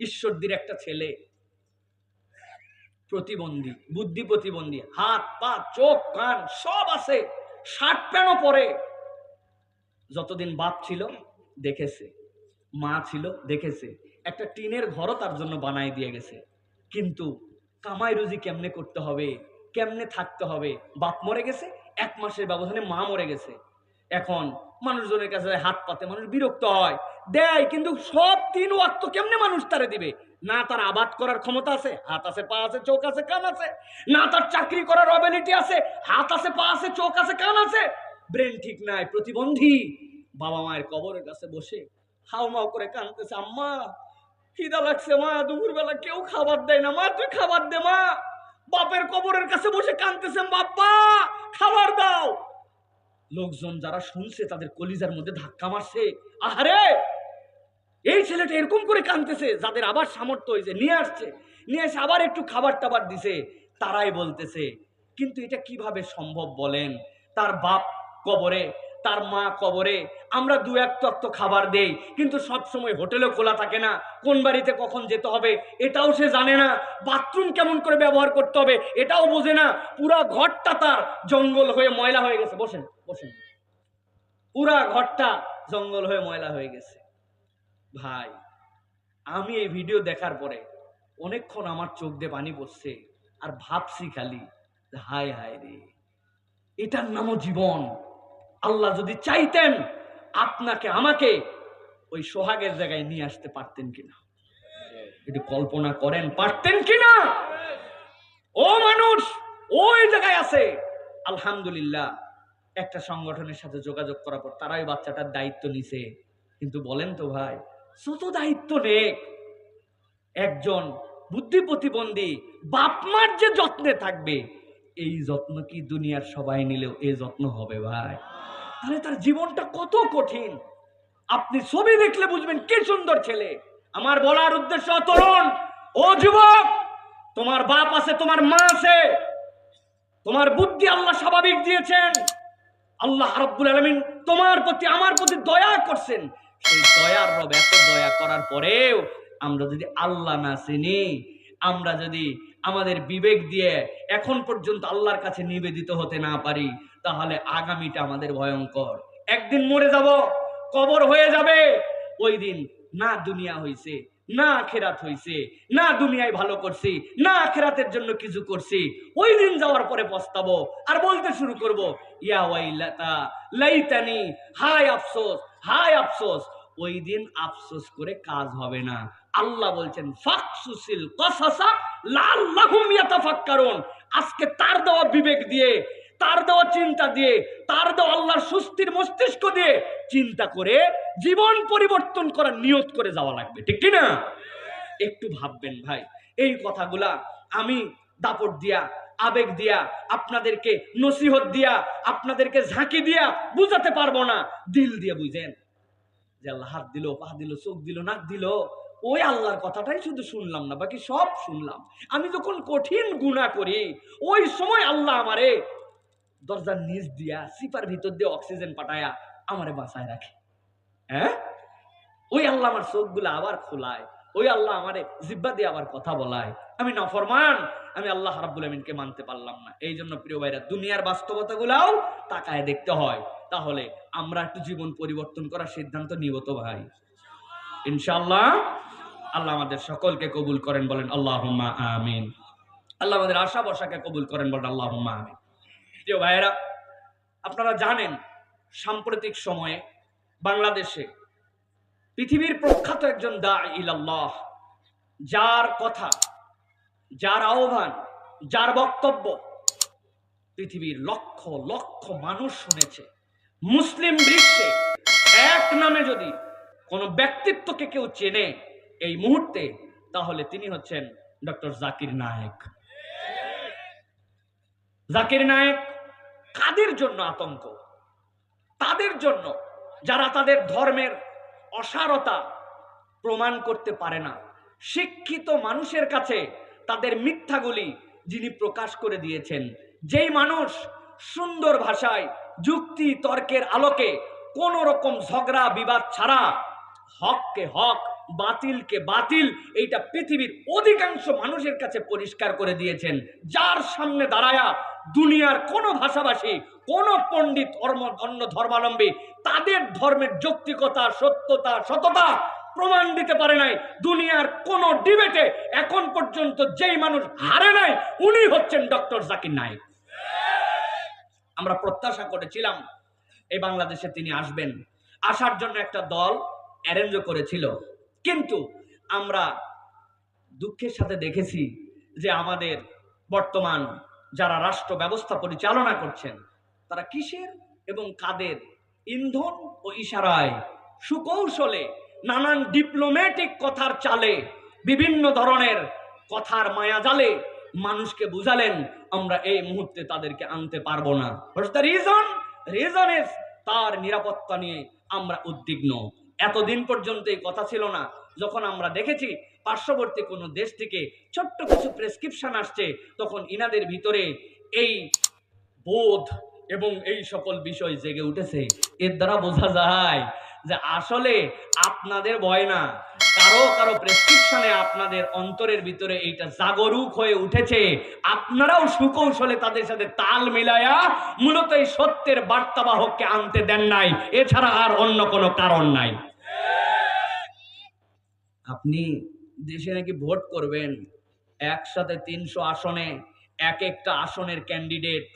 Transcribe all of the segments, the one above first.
ঈশ্বরদীর একটা ছেলে। প্রতিবন্ধী, বুদ্ধি প্রতিবন্ধী, হাত, পা, চোখ, কান সব আছে। শার্ট প্যান্টও পরে যতদিন বাপ ছিল, দেখেছে। মা ছিল, দেখেছে। একটা টিনের ঘরও তার জন্য বানাই দিয়ে গেছে। কিন্তু কামাই রুজি কেমনে করতে হবে? কেমনে থাকতে হবে? বাপ মরে গেছে, এক মাসের ব্যবধানে মা মরে গেছে। এখন মানুষজনের কাছে হাত পাতে মানুষ বিরক্ত হয়। দেয়, কিন্তু সব তিন ওয়াক্ত কেমনে মানুষ তারে দিবে? না তার আবাদ করার ক্ষমতা আছে, হাত আছে, পা আছে, চোখ আছে, কান আছে। না তার চাকরি করার অ্যাবিলিটি আছে, হাত আছে, পা আছে, চোখ আছে, কান আছে। ব্রেন ঠিক নাই, প্রতিবন্ধী। বাবা মায়ের কবরের কাছে বসে হাও মাও করে কানতেছে আম্মা, খিদা লাগছে মা, দুপুরবেলা কেউ খাবার দেয় না, মা, তুই খাবার দে, মা। বাপের কবরের কাছে বসে কানতেছে বাপ্পা, খাবার দাও। লোকজন যারা শুনছে তাদের কলিজার মধ্যে ধাক্কা মারছে, আহারে এই ছেলেটা এরকম করে কাঁদতেছে যাদের আবার সামর্থ্য হয়েছে, নিয়ে আসছে। নিয়ে এসে আবার একটু খাবার টাবার দিছে, তারাই বলতেছে, কিন্তু এটা কীভাবে সম্ভব বলেন? তার বাপ কবরে, তার মা কবরে, আমরা দু এক তত্ত্ব খাবার দেই, কিন্তু সব সময় হোটেলও খোলা থাকে না। কোন বাড়িতে কখন যেতে হবে, এটাও সে জানে না। বাথরুম কেমন করে ব্যবহার করতে হবে, এটাও বোঝে না। পুরা ঘরটা তার জঙ্গল হয়ে ময়লা হয়ে গেছে। বসেন বসেন। পুরা ঘরটা জঙ্গল হয়ে ময়লা হয়ে গেছে। ভাই, আমি এই ভিডিও দেখার পরে অনেকক্ষণ আমার চোখ দিয়ে পানি পড়ছে আর ভাবছি খালি হায় হায় রে, এটার নামও জীবন। আল্লাহ যদি চাইতেন আপনাকে, আমাকে ওই সোহাগের জায়গায় নিয়ে আসতে পারতেন কিনা। একটু কল্পনা করেন, পারতেন কিনা? ও মানুষ, ওই জায়গায় আছে। আলহামদুলিল্লাহ, একটা সংগঠনের সাথে যোগাযোগ করার পর তারাই বাচ্চাটার দায়িত্ব নিছে। কিন্তু বলেন তো ভাই যত দায়িত্ব নেক একজন বুদ্ধি প্রতিবন্ধী বাপমার যে যত্নে থাকবে, এই যত্ন কি দুনিয়ার সবাই নিলেও এই যত্ন হবে ভাই? তাহলে তার জীবনটা কত কঠিন। আপনি ছবি দেখলে বুঝবেন কি সুন্দর ছেলে। আমার বলার উদ্দেশ্য তরুণ ও যুবক, তোমার বাপ আছে, তোমার মা আছে। তোমার বুদ্ধি আল্লাহ স্বাভাবিক দিয়েছেন। আল্লাহ রাব্বুল আলামিন তোমার প্রতি, আমার প্রতি দয়া করছেন। সেই দয়ার রব এত দয়া করার পরেও আমরা যদি আল্লাহ না চিনি, আমরা যদি আমাদের বিবেক দিয়ে এখন পর্যন্ত আল্লাহর কাছে নিবেদিত হতে না পারি, তাহলে আগামীটা আমাদের ভয়ঙ্কর। একদিন মরে যাব, কবর হয়ে যাবে, ওই দিন না দুনিয়া হইছে, না আখেরাত হইছে, না দুনিয়ায় ভালো করছি, না আখেরাতের জন্য কিছু করছি, ওই দিন যাওয়ার পরে পস্তাবো, আর বলতে শুরু করব, ইয়া ওয়াইলাতা, লাইতানি, হায় আফসোস হায় আফসোস, ওই দিন আফসোস করে কাজ হবে না। আল্লাহ বলছেন, ফাকসুসিল কসাসা লাল্লাহুম ইয়াতাফাক্কারুন। আজকে তার দেওয়া বিবেক দিয়ে, তার দেওয়া চিন্তা দিয়ে, তার দেওয়া আল্লাহর সুস্থির মস্তিষ্ক দিয়ে চিন্তা করে জীবন পরিবর্তন করার নিয়ত করে যাওয়া লাগবে। ঠিক কি না? একটু ভাববেন ভাই, এই কথাগুলা আমি দাপট দিয়া আবেগ দিয়া, আপনাদেরকে নসিহত দিয়া, আপনাদেরকে ঝাঁকি দিয়া বুঝাতে পারব না। দিল দিয়ে বুঝেন যে আল্লাহ হাত দিল, পা দিল, চোখ দিল, নাক দিল। ওই আল্লাহর কথাটাই শুধু শুনলাম না, বাকি সব শুনলাম। আমি যখন কঠিন গুণা করি, ওই সময় আল্লাহ আমারে দরজার নিচ দিয়া, সিপার ভিতর দিয়ে অক্সিজেন পাঠায়া আমারে বাঁচায় রাখে। হ্যাঁ? ওই আল্লাহ আমার চোখগুলো আবার খোলায়, ওই আল্লাহ আমারে জিব্বা দিয়ে আবার কথা বলায়। আমি নফরমান, আমি আল্লাহ রাব্বুল আমিনকে মানতে পারলাম না। এই জন্য প্রিয় ভাইরা, দুনিয়ার বাস্তবতাগুলাও তাকায় দেখতে হয়। তাহলে আমরা একটু জীবন পরিবর্তন করার সিদ্ধান্ত নিব তো ভাই। ইনশাআল্লাহ, আল্লাহ আমাদের সকলকে কবুল করেন বলেন আল্লাহ আমিন। আল্লাহ আমাদের আশা বর্ষাকে কবুল করেন বলেন আল্লাহ আমিন। প্রিয় ভাইয়েরা, আপনারা জানেন, সাম্প্রতিক সময়ে বাংলাদেশে পৃথিবীর প্রখ্যাত একজন দা ইলাল্লাহ, যার কথা যার আহ্বান, যার বক্তব্য পৃথিবীর লক্ষ লক্ষ মানুষ শুনেছে। মুসলিম বিশ্বে এক নামে যদি কোনো ব্যক্তিত্বকে কেউ চেনে এই মুহূর্তে, তাহলে তিনি হচ্ছেন ডক্টর জাকির নায়েক। জাকির নায়েক কাদের জন্য আতঙ্ক? তাদের জন্য যারা তাদের ধর্মের অসারতা প্রমাণ করতে পারে না। শিক্ষিত মানুষের কাছে তাদের মিথ্যাগুলি যিনি প্রকাশ করে দিয়েছেন। যেই মানুষ সুন্দর ভাষায় যুক্তি, তর্কের আলোকে কোন রকম ঝগড়া, বিবাদ ছাড়া হককে হক, বাতিলকে বাতিল, এইটা পৃথিবীর অধিকাংশ মানুষের কাছে পরিষ্কার করে দিয়েছেন। যার সামনে দাঁড়ায়া দুনিয়ার কোন ভাষাভাষী, কোন পণ্ডিত, ধর্ম, অন্য ধর্মাবলম্বী, তাদের ধর্মের যৌক্তিকতা, সত্যতা, সততা প্রমাণ দিতে পারে নাই। দুনিয়ার কোন ডিবেটে এখন পর্যন্ত যেই মানুষ হারে নাই, উনি হচ্ছেন ডক্টর জাকির নায়েক। আমরা প্রত্যাশা করেছিলাম, এই বাংলাদেশে তিনি আসবেন। আসার জন্য একটা দল অ্যারেঞ্জও করেছিল। কিন্তু আমরা দুঃখের সাথে দেখেছি যে আমাদের বর্তমান যারা রাষ্ট্র ব্যবস্থা পরিচালনা করছেন, তারা কিসের এবং কাদের ইন্ধন ও ইশারায় সুকৌশলে নানান ডিপ্লোম্যাটিক কথার চালে, বিভিন্ন ধরনের কথার মায়া জালে মানুষকে বুঝালেন, আমরা এই মুহূর্তে তাদেরকে আনতে পারব না। রিজন রিজন ইজ তার নিরাপত্তা নিয়ে আমরা উদ্বিগ্ন। এতদিন পর্যন্ত এই কথা ছিল না। যখন আমরা দেখেছি পার্শ্ববর্তী কোনো দেশ থেকে ছোট্ট কিছু প্রেসক্রিপশন আসছে, তখন ইনাদের ভিতরে এই বোধ এবং এই সকল বিষয় জেগে উঠেছে। এর দ্বারা বোঝা যায় যে আসলে আপনাদের ভয় না। কারও কারও প্রেসক্রিপশনে আপনাদের অন্তরের ভিতরে এইটা জাগরুক হয়ে উঠেছে। আপনারাও সুকৌশলে তাদের সাথে তাল মিলায়া মূলত এই সত্যের বার্তাবাহককে আনতে দেন নাই। এছাড়া আর অন্য কোনো কারণ নাই। আপনি দেশে নাকি ভোট করবেন। একসাথে তিনশো আসনে, এক একটা আসনের ক্যান্ডিডেট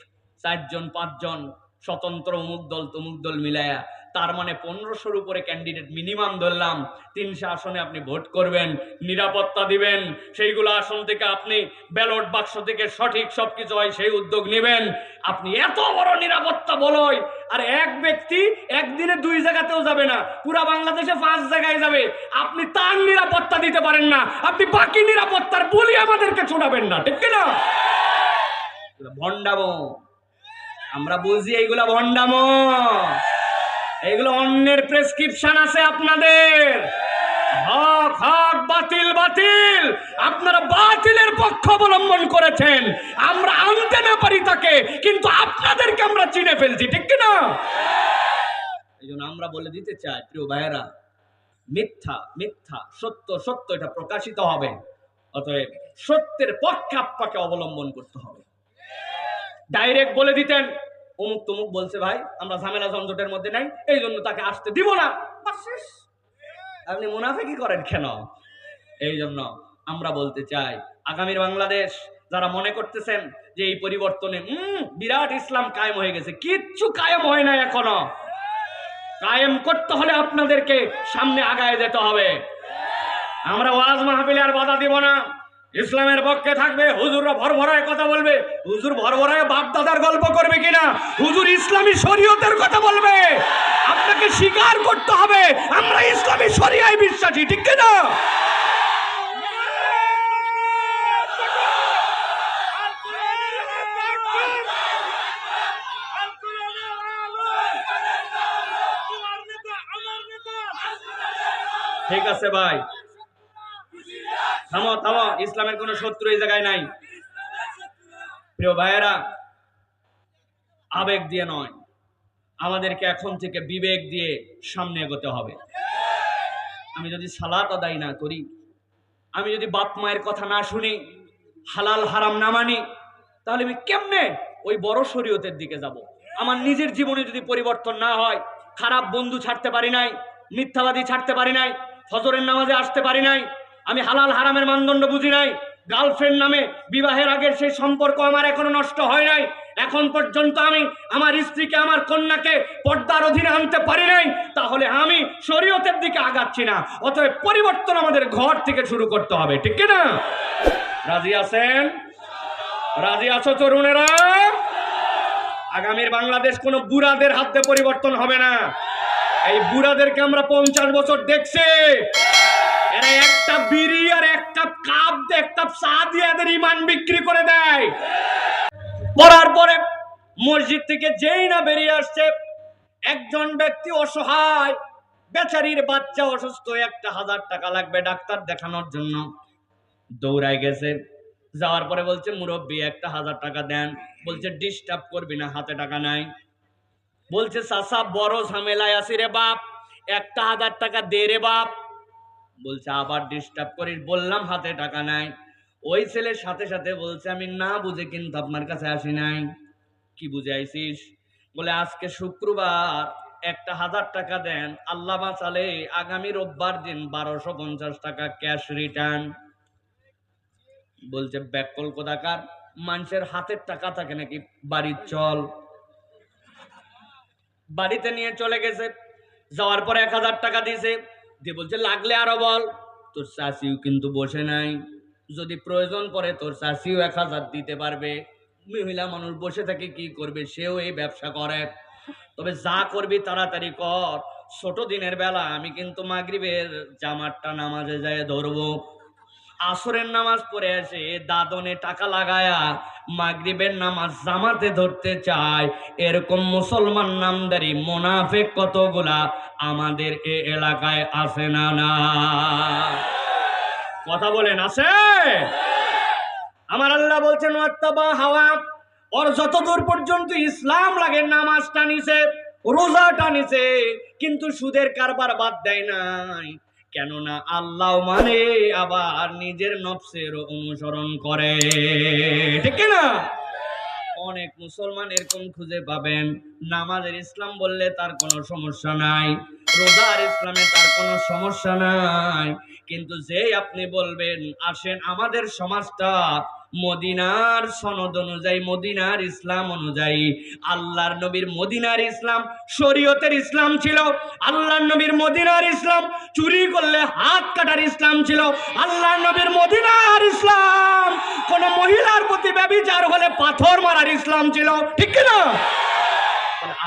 চারজন, পাঁচজন, স্বতন্ত্র অমুক দল, তমুক দল মিলায়া তার মানে পনেরোশোর উপরে ক্যান্ডিডেট মিনিমাম ধরলাম। তিনশো আসনে আপনি ভোট করবেন, নিরাপত্তা দিবেন, সেইগুলো আসন থেকে আপনি ব্যালট বাক্স থেকে সঠিক সবকিছু হয় সেই উদ্যোগ নেবেন। আপনি এত বড় নিরাপত্তা বলই আর এক ব্যক্তি একদিনে দুই জায়গাতেও যাবে না, পুরা বাংলাদেশে পাঁচ জায়গায় যাবে। আপনি তার নিরাপত্তা দিতে পারেন না, আপনি বাকি নিরাপত্তার বলি আমাদেরকে ছোড়াবেন না, ঠিক না ভণ্ডামো, আমরা বুঝি এইগুলা ভণ্ডামো। এগুলো অন্যের প্রেসক্রিপশন আছে আপনাদের। হক হক বাতিল বাতিল। আপনারা বাতিলের পক্ষ অবলম্বন করেছেন। আমরা আনতে না পারি তাকে কিন্তু আপনাদেরকে আমরা চিনে ফেলছি ঠিক কি না? এই জন্য আমরা বলে দিতে চাই প্রিয় ভাইয়েরা মিথ্যা মিথ্যা সত্য সত্য এটা প্রকাশিত হবে। অতএব সত্যের পক্ষে আপনাকে অবলম্বন করতে হবে। ডাইরেক্ট বলে দিতেন অমুক তমুক বলছে ভাই আমরা ঝামেলা ঝঞ্ঝটের মধ্যে নাই এই জন্য তাকে আসতে দিব না। আপনি মুনাফেকি করেন কেন? এই জন্য আমরা বলতে চাই আগামীর বাংলাদেশ যারা মনে করতেছেন যে এই পরিবর্তনে উম, বিরাট ইসলাম কায়েম হয়ে গেছে কিচ্ছু কায়েম হয় না এখনও। কায়েম করতে হলে আপনাদেরকে সামনে আগায় যেতে হবে। আমরা ওয়াজ মাহফিলে আর বাধা দিব না। ইসলামের পক্ষে থাকবে, হুজুররা ভরভরায় কথা বলবে। হুজুর ভরভরায় বাপ দাদার গল্প করবে কিনা? হুজুর ইসলামী শরীয়তের কথা বলবে। আপনাকে স্বীকার করতে হবে, আমরা ইসলামী শরিয়ায় বিশ্বাসী, ঠিক কিনা? ঠিক আছে ভাই। থামো থামো, ইসলামের কোনো শত্রু এই জায়গায় নাই। প্রিয় ভাইয়েরা, আবেগ দিয়ে নয়, আমাদেরকে এখন থেকে বিবেক দিয়ে সামনে এগোতে হবে। আমি যদি সালাত আদায় না করি, আমি যদি বাপ মায়ের কথা না শুনি, হালাল হারাম না মানি, তাহলে আমি কেমনে ওই বড় শরীয়তের দিকে যাব? আমার নিজের জীবনে যদি পরিবর্তন না হয়, খারাপ বন্ধু ছাড়তে পারি নাই, মিথ্যাবাদী ছাড়তে পারি নাই, ফজরের নামাজে আসতে পারি নাই আমি হালাল হারামের মানদণ্ড বুঝি নাই। গার্লফ্রেন্ড নামে বিবাহের আগের সেই সম্পর্ক আমার এখনও নষ্ট হয় নাই। এখন পর্যন্ত আমি আমার স্ত্রীকে, আমার কন্যাকে পর্দার অধীনে আনতে পারি নাই। তাহলে আমি শরীয়তের দিকে আগাচ্ছি না। অতএব পরিবর্তন আমাদের ঘর থেকে শুরু করতে হবে, ঠিক না? রাজি আছেন? রাজি আছো তরুণেরা? আগামীর বাংলাদেশ কোনো বুড়াদের হাতে পরিবর্তন হবে না। এই বুড়াদেরকে আমরা পঞ্চাশ বছর দেখছি। এরা একটা বিড়ি আর একটা কাপ দিয়ে একটা চা দিয়ে এদের ইমান বিক্রি করে দেয়। পড়ার পরে মসজিদ থেকে যেই না বেরিয়ে আসছে, একজন ব্যক্তি অসহায়, বেচারির বাচ্চা অসুস্থ, একটা হাজার টাকা লাগবে ডাক্তার দেখানোর জন্য। দৌড়ায় গেছে। যাওয়ার পরে বলছে, মুরব্বী, একটা হাজার টাকা দেন। বলছে, ডিস্টার্ব করবি না, হাতে টাকা নাই। বলছে চাষা বড় ঝামেলায় আছি রে বাপ। একটা হাজার টাকা দে রে বাপ। বলছে, আবার ডিস্টার্ব করিস বললাম, হাতে টাকা নাই। ওই ছেলের সাথে সাথে বলছে, আমি না বুঝে কিন্তু আপনার কাছে আসি নাই। কি বুঝে আইসিস? বলে, আজকে শুক্রবার, একটা হাজার টাকা দেন, আল্লাহ বাঁচালে আগামী রোববার দিন বারোশো পঞ্চাশ টাকা ক্যাশ রিটার্ন বলছে ব্যাকল কোথাকার মানুষের হাতের টাকা থাকে নাকি? বাড়ির চল। বাড়িতে নিয়ে চলে গেছে। যাওয়ার পর এক হাজার টাকা দিয়েছে। দিয়ে বলছে, লাগলে আরও বল। তোর চাষিও কিন্তু বসে নাই। যদি প্রয়োজন পড়ে, তোর চাষিও এক হাজার দিতে পারবে। মহিলা মানুষ বসে থাকে কি করবে? সেও এই ব্যবসা করে। তবে যা করবি তাড়াতাড়ি কর। ছোট দিনের বেলা আমি কিন্তু মাগরিবের জামারটা নামাজে যায় ধরবো। আসরের নামাজ পড়ে আসে দাদনে টাকা লাগায়া মাগরিবের নামাজ জামাতে ধরতে চায়। এরকম মুসলমান নামদারি মোনাফেক কতগুলা আমাদের এ এলাকায় আছে না না? কথা বলেন, আছে? আমার আল্লাহ বলছেন, ওয়াত্তাবা হাওয়া। ওর যতদূর পর্যন্ত ইসলাম লাগে, নামাজটা নিছে, রোজাটা নিছে, কিন্তু সুদের কারবার বাদ দেয় নাই। কেননা আল্লাহ মানে আবার নিজের নফসের অনুসরণ করে। ঠিক না অনেক মুসলমান এরকম খুঁজে পাবেন, নামাজের ইসলাম বললে তার কোনো সমস্যা নাই, রোজার ইসলামে তার কোনো সমস্যা নাই। কিন্তু যেই আপনি বলবেন, আসেন আমাদের সমাজটা মদিনার সনদ অনুযায়ী, মদিনার ইসলাম অনুযায়ী। আল্লাহর নবীর মদিনার ইসলাম, শরীয়তের ইসলাম ছিল। আল্লাহর নবীর মদিনার ইসলাম, চুরি করলে হাত কাটার ইসলাম ছিল। আল্লাহর নবীর মদিনার ইসলাম, কোন মহিলার প্রতি ব্যবিচার হলে পাথর মারার ইসলাম ছিল। ঠিক কি না তাহলে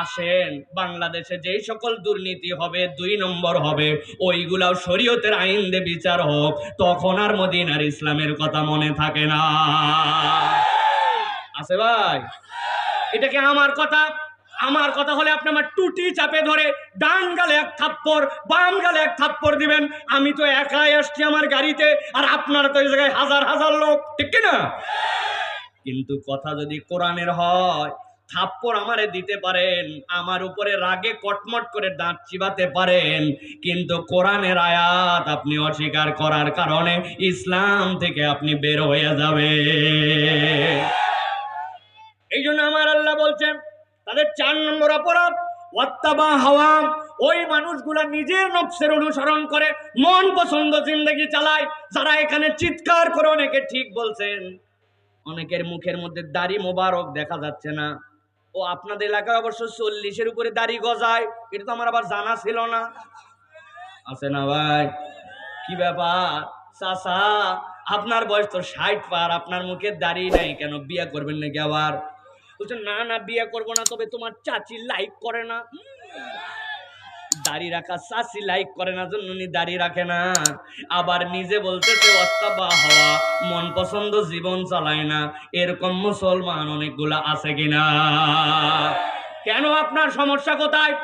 আসেন। বাংলাদেশে যেই সকল দুর্নীতি হবে, দুই নম্বর হবে, ওইগুলাও শরীয়তের আইন দিয়ে বিচার হোক। তখন আর মদিনার ইসলামের কথা মনে থাকে না। আছে ভাই? এটা কি আমার কথা? আমার কথা হলে আপনি আমার টুটি চাপে ধরে ডান গালে এক থাপ্পড়, বাম গালে এক থাপ্পড় দিবেন। আমি তো একাই আসছি আমার গাড়িতে, আর আপনারা তো এই জায়গায় হাজার হাজার লোক। ঠিক কি না? কিন্তু কথা যদি কোরআনের হয় থাপ্পড় আমারে দিতে পারেন, আমার উপরে রাগে কটমট করে দাঁত চিবাতে পারেন, কিন্তু কোরআনের আয়াত আপনি অস্বীকার করার কারণে ইসলাম থেকে আপনি বের হয়ে যাবে এই জন্য আমার আল্লাহ বলছেন, তাদের চার নম্বর অপরাধ, ওয়াত্তাবা হাওয়া ওই মানুষগুলা নিজের অনুসরণ করে মন পছন্দ জিন্দগি চালায়, যারা এখানে চিৎকার করে অনেকে ঠিক বলছেন। অনেকের মুখের মধ্যে দাড়ি মোবারক দেখা যাচ্ছে না। ও আপনাদের এলাকায় অবশ্য চল্লিশের উপরে দাড়ি গজায়, এটা তো আমার আবার জানা ছিল না। আছে না ভাই? কি ব্যাপার? চাচা, আপনার বয়স তো ষাট পার, আপনার মুখে দাড়ি নাই কেন? বিয়ে করবেন নাকি আবার? বলছে, না না, বিয়ে করব না, তবে তোমার চাচি লাইক করে না। দাড়ি রাখা চাচি লাইক করে না জন্য উনি দাড়ি রাখে না। আবার নিজে বলতেছে, অত্যাবা হওয়া, মন পছন্দ জীবন চালায় না। এরকম মুসলমান অনেকগুলা আছে কিনা? কেন আপনার সমস্যা কোথায়?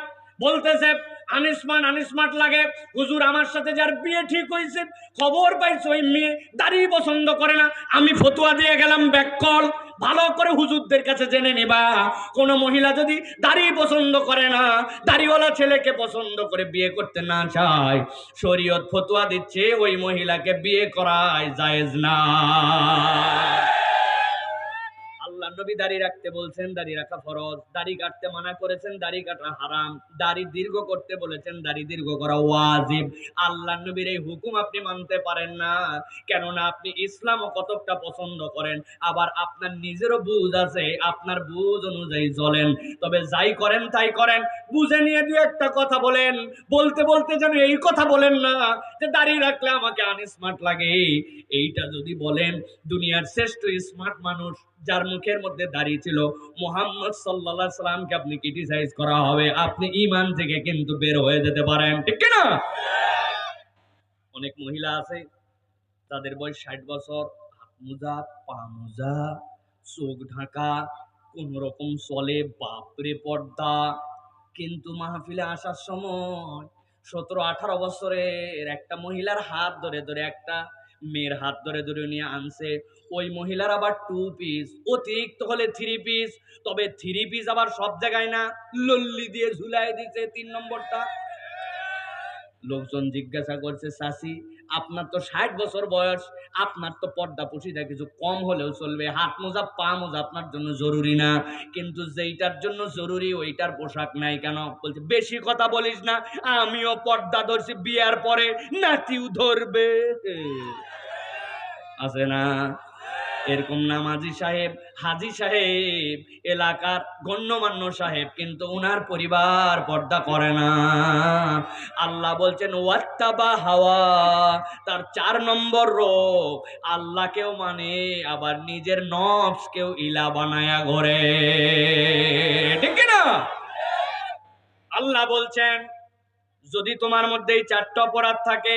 বলতেছে, আনিসমান, আনিসমাট লাগে। হুজুর আমার সাথে যার বিয়ে ঠিক হয়েছে, খবর পাইছে, ওই মেয়ে দাড়ি পছন্দ করে না। আমি ফতুয়া দিয়ে গেলাম ব্যাককল ভালো করে হুজুরদের কাছে জেনে নেবা। কোন মহিলা যদি দাড়ি পছন্দ করে না, দাড়িওয়ালা ছেলেকে পছন্দ করে বিয়ে করতে না চায়, শরীয়ত ফতুয়া দিচ্ছে, ওই মহিলাকে বিয়ে করায় জায়েজ না। নবী দাড়ি রাখতে বলছেন দাড়ি রাখা ফরজ। দাড়ি কাটতে মানা করেছেন, দাড়ি কাটা হারাম। দাড়ি দীর্ঘ করতে বলেছেন, দাড়ি দীর্ঘ করা ওয়াজিব। আল্লাহ নবীর এই হুকুম আপনি মানতে পারেন না, কেননা আপনি ইসলামও কতকটা পছন্দ করেন, আবার আপনার নিজেরও বুঝ আছে, আপনার বুঝ অনুযায়ী চলেন। তবে যাই করেন, তাই করেন। বুঝে নিয়ে দু একটা কথা বলেন, বলতে বলতে যেন এই কথা বলেন না, যে দাড়ি রাখলে আমাকে আনস্মার্ট লাগে। এইটা যদি বলেন, দুনিয়ার শ্রেষ্ঠ স্মার্ট মানুষ যার মুখের মধ্যে দাঁড়িয়ে ছিল। মোহাম্মদ সাল্লাহ সাল্লামকে আপনি ক্রিটিসাইজ করা হবে। আপনি ইমান থেকে কিন্তু বের হয়ে যেতে পারেন। ঠিক না অনেক মহিলা আছে তাদের বয়স ষাট বছর মোজা, পা মোজা, চোখ ঢাকা কোন রকম চলে, বাপরে পর্দা। কিন্তু মাহফিলে আসার সময় সতেরো আঠারো বছরের একটা মহিলার হাত ধরে ধরে একটা মেয়ের হাত ধরে ধরে নিয়ে আনছে। ওই মহিলার আবার টু পিস অতিরিক্ত হলে থ্রি পিস তবে থ্রি পিস আবার সব জায়গায় না, লল্লি দিয়ে ঝুলাই দিছে তিন নম্বরটা। লোকজন জিজ্ঞাসা করছে চাষি আপনার তো ষাট বছর বয়স, আপনার তো পর্দা পুষিটা কিছু কম হলেও চলবে। হাত মোজা, পা মোজা আপনার জন্য জরুরি না। কিন্তু যেইটার জন্য জরুরি, ওইটার পোশাক নাই কেন? বলছে, বেশি কথা বলিস না, আমিও পর্দা ধরছি বিয়ার পরে, নাতিও ধরবে। আছে না? এরকম নাম নামাজি সাহেব, হাজি সাহেব, এলাকার গণ্যমান্য সাহেব, কিন্তু ওনার পরিবার পর্দা করে না। আল্লাহ বলছেন, ওয়াত্তাবা হাওয়া তার চার নম্বর রোগ। আল্লাহকেও মানে আবার নিজের নফসকেও ইলা বানায়া ঘরে। ঠিক না আল্লাহ বলছেন, যদি তোমার মধ্যে এই চারটা অপরাধ থাকে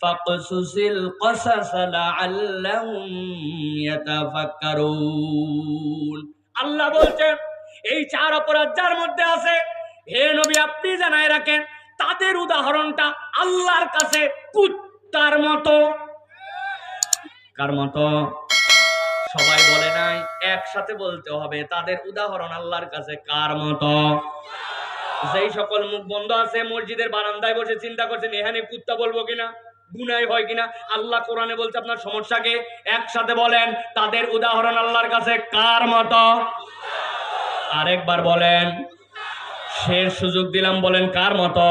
فاقصص القصص لعلهم يتفكرون আল্লাহ বলছেন এই চার অপরাধ যার মধ্যে আছে হে নবী আপনি জানায় রাখেন তাদের উদাহরণটা আল্লাহর কাছে কুত্তার মতো কার মতো সবাই বলে নাই একসাথে বলতে হবে তাদের উদাহরণ আল্লাহর কাছে কার মতো যেই সকল মুখ বন্ধ আছে মসজিদের বারান্দায় বসে চিন্তা করছেন এখানে কুত্তা বলবো কিনা গুনাই হয় কিনা? আল্লাহ কোরআনে বলছে আপনার সমস্যাকে একসাথে বলেন, তাদের উদাহরণ আল্লাহর কাছে কার মতো? আরেকবার বলেন, শেষ সুযোগ দিলাম বলেন কার মতো?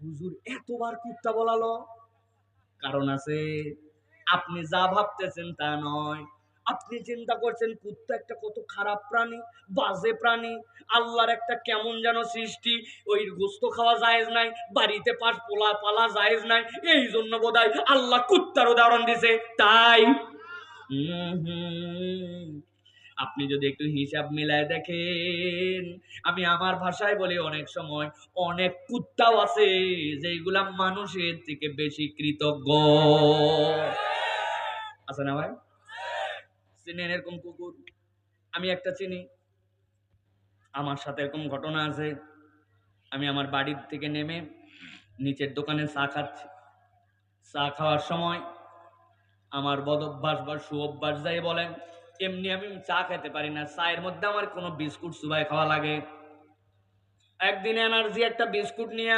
হুজুর, এতবার কুত্তা বলালো। কারণ আছে, আপনি যা ভাবতেছেন তা নয়। আপনি চিন্তা করছেন, কুত্তা একটা কত খারাপ প্রাণী, বাজে প্রাণী, আল্লাহর একটা কেমন যেন সৃষ্টি, ওই গোস্ত খাওয়া জায়েজ নাই, বাড়িতে পাশ পোলা পালা জায়েজ নাই, এই জন্য বোধহয় আল্লাহ কুত্তার উদাহরণ দিছে, তাই? আপনি যদি একটু হিসাব মিলায় দেখেন, আমি আমার ভাষায় বলি অনেক সময়, অনেক কুত্তাও আছে যেগুলা মানুষের থেকে বেশি কৃতজ্ঞ। আছে না ভাই? চিনেন এরকম কুকুর? আমি একটা চিনি। আমার সাথে এরকম ঘটনা আছে। আমি আমার বাড়ির থেকে নেমে নিচের দোকানে চা খাচ্ছি। চা খাওয়ার সময় আমার বদ অভ্যাস বা সুঅভ্যাস যাই বলেন, এমনি আমি চা খেতে পারি না। চায়ের মধ্যে আমার কোনো বিস্কুট সুবাই খাওয়া লাগে। একদিন এনার্জি একটা বিস্কুট নিয়ে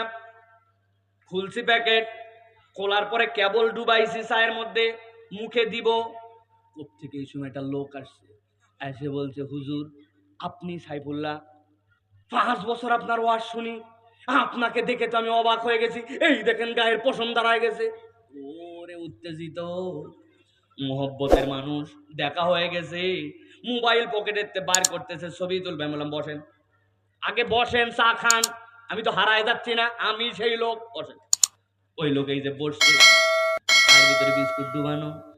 খুলছি প্যাকেট, খোলার পরে কেবল ডুবাইছি চায়ের মধ্যে। মুখে দিব থেকে এই সময় একটা লোক আসছে। এসে বলছে, হুজুর, আপনি সাইফুল্লাহ, পাঁচ বছর আপনার ওয়াজ শুনি, আপনাকে দেখে তো আমি অবাক হয়ে গেছি। এই দেখেন গায়ের পশম দাঁড়ায় গেছে। ওরে উত্তেজিত, মোহব্বতের মানুষ, দেখা হয়ে গেছে। মোবাইল পকেটের বার করতেছে, ছবি তুলবে। বললাম, বসেন। আগে বসেন, চা খান। আমি তো হারায় যাচ্ছি না, আমি সেই লোক। বসেন। ওই লোক এই যে বসছে, তার ভিতরে বিস্কুট ডুবানো।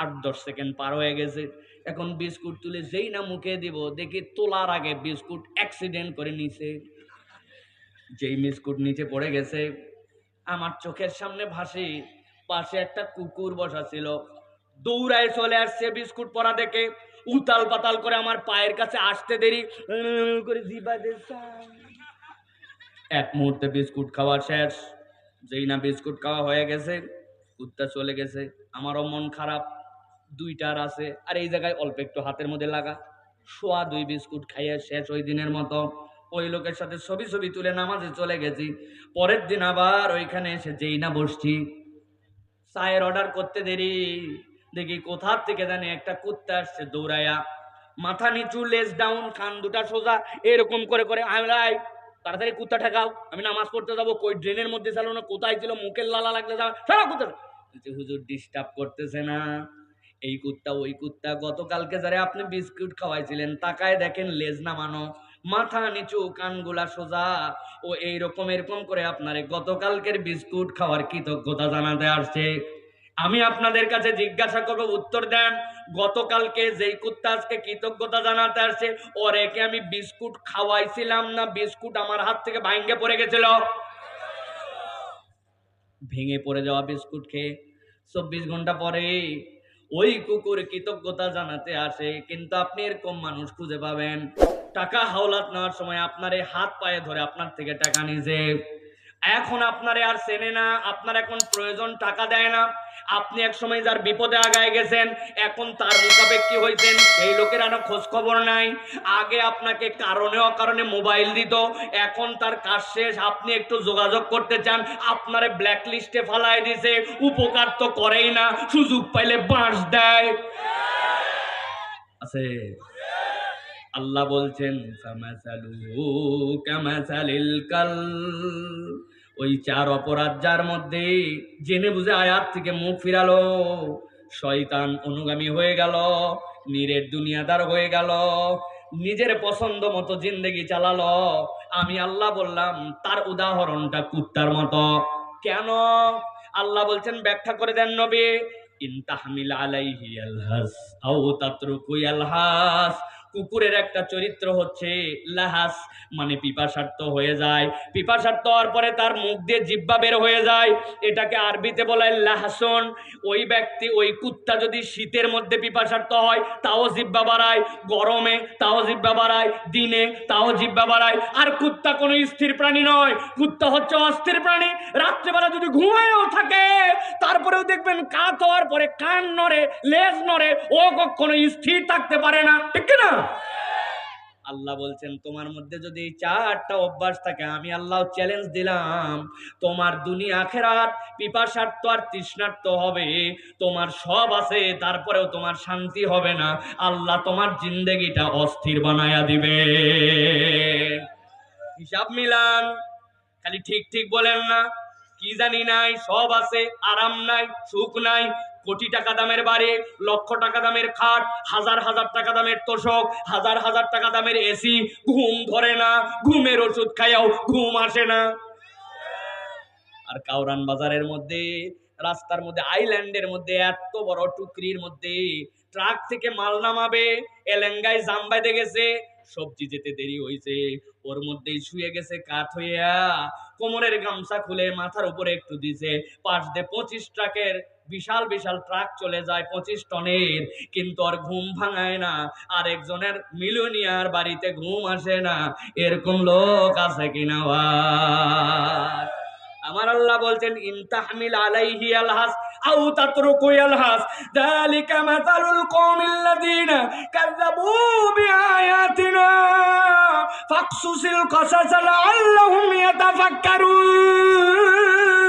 আট দশ সেকেন্ড পার হয়ে গেছে। এখন বিস্কুট তুলে যেই না মুখে দিব, দেখি তোলার আগে বিস্কুট অ্যাক্সিডেন্ট করে নিছে। যেই বিস্কুট নিচে পড়ে গেছে, আমার চোখের সামনে ভাসি, পাশে একটা কুকুর বসা ছিল। দৌড়ায় চলে আসছে বিস্কুট পরা দেখে, উতাল পাতাল করে আমার পায়ের কাছে আসতে দেরি। করে। এক মুহূর্তে বিস্কুট খাওয়া শেষ। যেই না বিস্কুট খাওয়া হয়ে গেছে, কুত্তা চলে গেছে। আমারও মন খারাপ। দুইটার আছে। আর এই জায়গায় অল্প একটু হাতের মধ্যে লাগা। শোয়া, দুই বিস্কুট খাইয়ে শেষ ওই দিনের মতো। ওই লোকের সাথে ছবি ছবি তুলে নামাজে চলে গেছি। পরের দিন আবার ওইখানে এসে যেই না বসছি। চায়ের অর্ডার করতে দেরি। দেখি কোথার থেকে জানি একটা কুত্তা আসছে দৌড়াইয়া মাথা নিচু লেস ডাউন কান দুটা সোজা। এরকম করে করে আমলাই তাড়াতাড়ি কুত্তা ঠেকাও। আমি নামাজ পড়তে যাব। কই ড্রেনের মধ্যে চালো না কোথায় ছিল? মুখের লালা লাগলে যাও সারা কুত্তা হুজুর ডিস্টার্ব করতেছে না। এই কুত্তা, ওই কুত্তা। গতকালকে যারা আপনি বিস্কুট খাওয়াইছিলেন, তাকায় দেখেন লেজ নামানো, মাথা নিচু, কানগুলা সোজা। ও এই রকম এরকম করে আপনারে গতকালকের বিস্কুট খাওয়ার কৃতজ্ঞতা জানাতে আসছে। আমি আপনাদের কাছে জিজ্ঞাসা করব, উত্তর দেন, গতকালকে যেই কুত্তা আজকে কৃতজ্ঞতা জানাতে আসছে, ওর একে আমি বিস্কুট খাওয়াইছিলাম না, বিস্কুট আমার হাত থেকে ভাঙ্গে পড়ে গেছিল। ভেঙে পড়ে যাওয়া বিস্কুট খেয়ে চব্বিশ ঘণ্টা পরে ওই কুকুর কৃতজ্ঞতা জানাতে আসে, কিন্তু আপনি এরকম মানুষ খুঁজে পাবেন। টাকা হাওলাত নেওয়ার সময় আপনার এই হাত পায়ে ধরে আপনার থেকে টাকা নিজে এখন আপনারে আর চেনে না, আপনার এখন প্রয়োজন টাকা দেয় না। আপনি এক সময় যার বিপদে আগায় গেছেন, এখন তার কি হয়েছেন সেই লোকের আর খোঁজ খবর নাই। আগে আপনাকে কারণে অকারণে মোবাইল দিত, এখন তার কাজ শেষ, আপনি একটু যোগাযোগ করতে চান, আপনারে ব্ল্যাক লিস্টে ফালাই দিছে, উপকার তো করেই না, সুযোগ পাইলে বাঁশ দেয়। আছে? আল্লাহ বলছেন কামাসালিল কাল ওই চার অপরাধ যার মধ্যে জেনে বুঝে আয়াত থেকে মুখ ফিরালো। শয়তান অনুগামী হয়ে গেল নীরের দুনিয়াদার হয়ে গেল, নিজের পছন্দ মতো জিন্দেগি চালালো। আমি আল্লাহ বললাম, তার উদাহরণটা কুত্তার মতো। কেন? আল্লাহ বলছেন, ব্যাখ্যা করে দেন নবী ইনতাহমিল আলাইহি আলহাস, আও তাতরুকু আলহাস কুকুরের একটা চরিত্র হচ্ছে লাহাস। মানে পিপাসার্থ হয়ে যায়। পিপাসার্থ হওয়ার পরে তার মুখ দিয়ে জিব্বা বের হয়ে যায়। এটাকে আরবিতে বলা লাহাসন। ওই ব্যক্তি, ওই কুত্তা যদি শীতের মধ্যে পিপাসার্থ হয়, তাও জিব্বা বাড়ায়। গরমে তাও জিব্বা বাড়ায়। দিনে তাও জিব্বা বাড়ায়। আর কুত্তা কোনো স্থির প্রাণী নয়। কুত্তা হচ্ছে অস্থির প্রাণী। রাত্রেবেলা যদি ঘুমায়ও থাকে, তারপরেও দেখবেন কাত হওয়ার পরে কান নড়ে, লেজ নড়ে, ও কখনো স্থির থাকতে পারে না। ঠিক না আল্লাহ বলছেন, তোমার মধ্যে যদি চারটা অভ্যাস থাকে, আমি আল্লাহ চ্যালেঞ্জ দিলাম। তোমার দুনিয়া, আখেরাত পিপাসার্থ আর তৃষ্ণার্থ হবে। তোমার সব আছে, তারপরেও তোমার শান্তি হবে না। আল্লাহ তোমার জিন্দেগিটা অস্থির বানায়া দিবে। হিসাব মিলান, খালি ঠিক ঠিক বলেন না। কি জানি নাই, সব আছে, আরাম নাই, সুখ নাই কোটি টাকা দামের বাড়ি, লক্ষ টাকা দামের খাট, হাজার হাজার টাকা দামের তোষক, হাজার হাজার টাকা দামের এসি ঘুম ধরে না, ঘুমের ওষুধ খাইয়াও ঘুম আসে না। আর কাউরান বাজারের মধ্যে, রাস্তার মধ্যে, আইল্যান্ডের মধ্যে, এত বড় টুকরির মধ্যে ট্রাক থেকে মাল নামাবে, এলেঙ্গায় জাম বাইতে গেছে, সবজি যেতে দেরি হয়েছে ওর মধ্যেই শুয়ে গেছে কাঠ হইয়া, কোমরের গামছা খুলে মাথার উপরে একটু দিছে, পাশ দিয়ে পঁচিশ ট্রাকের বিশাল বিশাল ট্রাক চলে যায় পঁচিশ টনের। কিন্তু আর ঘুম ভাঙায় না। আর একজনের মিলনিয়ার বাড়িতে ঘুম আসে না। এরকম লোক আছে কিনা? আমার আল্লাহ বলছেন ইনতাহমিল আলাইহি আলহাস আও তাতরুকু আলহাস যালিকা মাসালুল কওমিল্লাযিনা কাযযাবু বিআয়াতিনা। ফাকসুসিল কসাস লাআল্লাহুম ইয়াতাফাক্কারুন।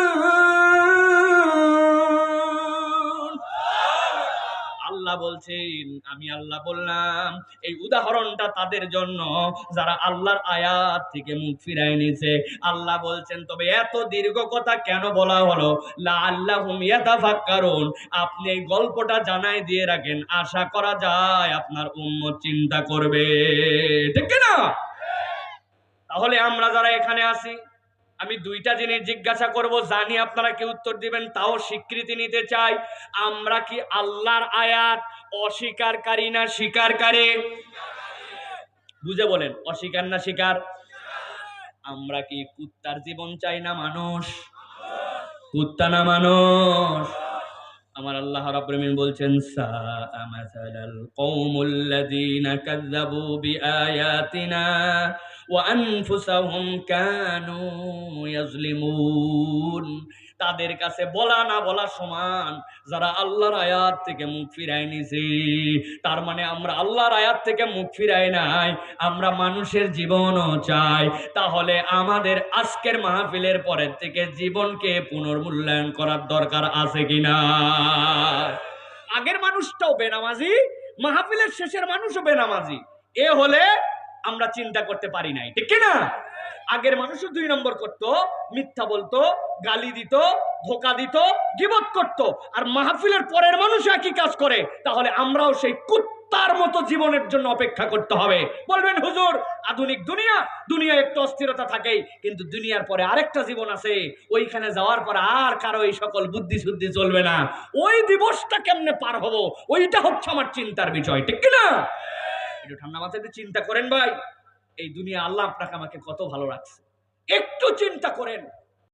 আল্লাহ বলছেন আমি আল্লাহ বললাম, এই উদাহরণটা তাদের জন্য। যারা আল্লাহর আয়াত থেকে মুখ ফিরায় নিছে আল্লাহ বলছেন, তবে এত দীর্ঘ কথা কেন বলা হলো? লা আল্লাহুম ইয়াতাফাক্কারুন। আপনি এই গল্পটা জানাই দিয়ে রাখেন, আশা করা যায় আপনার উম্মত চিন্তা করবে। ঠিক না তাহলে আমরা যারা এখানে আছি আমি দুইটা জিনিস জিজ্ঞাসা করব, জানি আপনারা কি উত্তর দিবেন, তাও স্বীকৃতি নিতে চাই। আমরা কি আল্লাহর আয়াত অস্বীকারী না স্বীকারী? বুঝে বলেন, অস্বীকার না স্বীকার? আমরা কি কুত্তার জীবন চাই না মানুষ? কুত্তা না মানুষ? আমার আল্লাহ রাব্রমিন বলছেন সাআ মাসালাল কওমুল্লাযীনা কাযযাবু বিআয়াতিনা ওয়া আনফুসাহুম কানু ইয়াজলিমুন তাদের কাছে বলা না বলা সমান। যারা আল্লাহর আয়াত থেকে মুখ ফিরায় নিছে, তার মানে আমরা আল্লাহর আয়াত থেকে মুখ ফিরাই নাই, আমরা মানুষের জীবনও চাই। তাহলে আমাদের আজকের মাহফিলের পরের থেকে জীবনকে পুনর্মূল্যায়ন করার দরকার আছে কিনা আগের মানুষটাও বেনামাজি, মাহফিলের শেষের মানুষও বেনামাজি। এ হলে আমরা চিন্তা করতে পারি নাই, ঠিক না? আগের মানুষও দুই নম্বর করত, মিথ্যা বলতো, গালি দিত, ধোকা দিত, গিবত করত। আর মাহফিলের পরের মানুষ একই কাজ করে। তাহলে আমরাও সেই কুত্তার মতো জীবনের জন্য অপেক্ষা করতে হবে। বলবেন, হুজুর, আধুনিক দুনিয়া দুনিয়া একটু অস্থিরতা থাকেই, কিন্তু দুনিয়ার পরে আরেকটা জীবন আছে। ওইখানে যাওয়ার পর আর কারও এই সকল বুদ্ধি শুদ্ধি চলবে না। ওই দিবসটা কেমনে পার হব? ওইটা হচ্ছে আমার চিন্তার বিষয়, ঠিক না একটু ঠান্ডা মাথায় চিন্তা করেন ভাই। এই দুনিয়া আল্লাহ আপনাকে আমাকে কত ভালো রাখছে। একটু চিন্তা করেন।